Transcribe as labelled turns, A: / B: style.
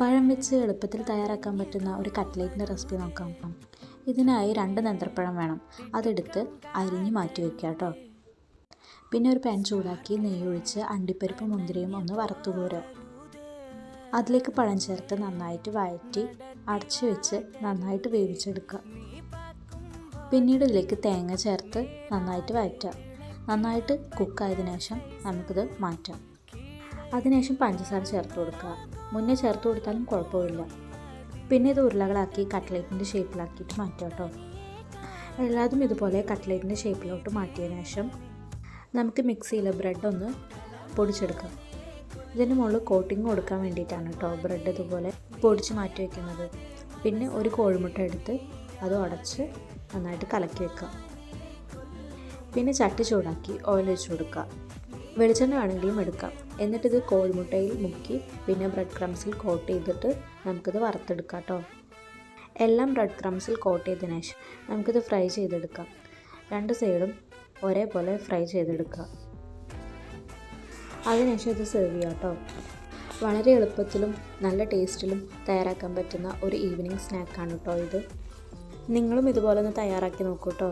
A: പഴം വെച്ച് എളുപ്പത്തിൽ തയ്യാറാക്കാൻ പറ്റുന്ന ഒരു കട്ട്ലേറ്റിന്റെ റെസിപ്പി നോക്കാം. ഇതിനായി രണ്ട് നേന്ത്രപ്പഴം വേണം. അതെടുത്ത് അരിഞ്ഞ് മാറ്റി വയ്ക്കുക കേട്ടോ. പിന്നെ ഒരു പാൻ ചൂടാക്കി നെയ്യ് ഒഴിച്ച് അണ്ടിപ്പരിപ്പ് മുന്തിരിയും ഒന്ന് വറുത്തു അതിലേക്ക് പഴം ചേർത്ത് നന്നായിട്ട് വഴറ്റി അടച്ചു വെച്ച് നന്നായിട്ട് വേവിച്ചെടുക്കുക. പിന്നീട് ഇതിലേക്ക് തേങ്ങ ചേർത്ത് നന്നായിട്ട് വഴറ്റുക. നന്നായിട്ട് കുക്കായതിനു ശേഷം നമുക്കിത് മാറ്റാം. അതിനുശേഷം പഞ്ചസാര ചേർത്ത് കൊടുക്കുക. മുന്നേ ചേർത്ത് കൊടുത്താലും കുഴപ്പമില്ല. പിന്നെ ഇത് ഉരുളകളാക്കി കട്ട്ലേറ്റിന്റെ ഷേപ്പിലാക്കിയിട്ട് മാറ്റാം കേട്ടോ എല്ലാതും ഇതുപോലെ കട്ട്ലേറ്റിന്റെ ഷേപ്പിലോട്ട് മാറ്റിയതിന് ശേഷം നമുക്ക് മിക്സിയിൽ ബ്രെഡ് ഒന്ന് പൊടിച്ചെടുക്കാം. ഇതിന് മുകളിൽ കോട്ടിങ് കൊടുക്കാൻ വേണ്ടിയിട്ടാണ് കേട്ടോ ബ്രെഡ് ഇതുപോലെ പൊടിച്ച് മാറ്റി വയ്ക്കുന്നത് പിന്നെ ഒരു കോഴിമുട്ട എടുത്ത് അത് ഉടച്ച് നന്നായിട്ട് കലക്കി വെക്കുക പിന്നെ ചട്ടി ചൂടാക്കി ഓയിൽ ഒഴിച്ച് കൊടുക്കുക വെളിച്ചെണ്ണ വേണമെങ്കിലും എടുക്കാം. എന്നിട്ടിത് കോഴിമുട്ടയിൽ മുക്കി പിന്നെ ബ്രെഡ് ക്രംസിൽ കോട്ട് ചെയ്തിട്ട് നമുക്കിത് വറുത്തെടുക്കാം കേട്ടോ എല്ലാം ബ്രെഡ് ക്രംസിൽ കോട്ട് ചെയ്തതിന് ശേഷം നമുക്കിത് ഫ്രൈ ചെയ്തെടുക്കാം. രണ്ട് സൈഡും ഒരേപോലെ ഫ്രൈ ചെയ്തെടുക്കുക. അതിനുശേഷം ഇത് സെർവ് ചെയ്യാം കേട്ടോ വളരെ എളുപ്പത്തിലും നല്ല ടേസ്റ്റിലും തയ്യാറാക്കാൻ പറ്റുന്ന ഒരു ഈവനിങ് സ്നാക്കാണ് കേട്ടോ ഇത്. നിങ്ങളും ഇതുപോലെ ഒന്ന് തയ്യാറാക്കി നോക്കൂ കേട്ടോ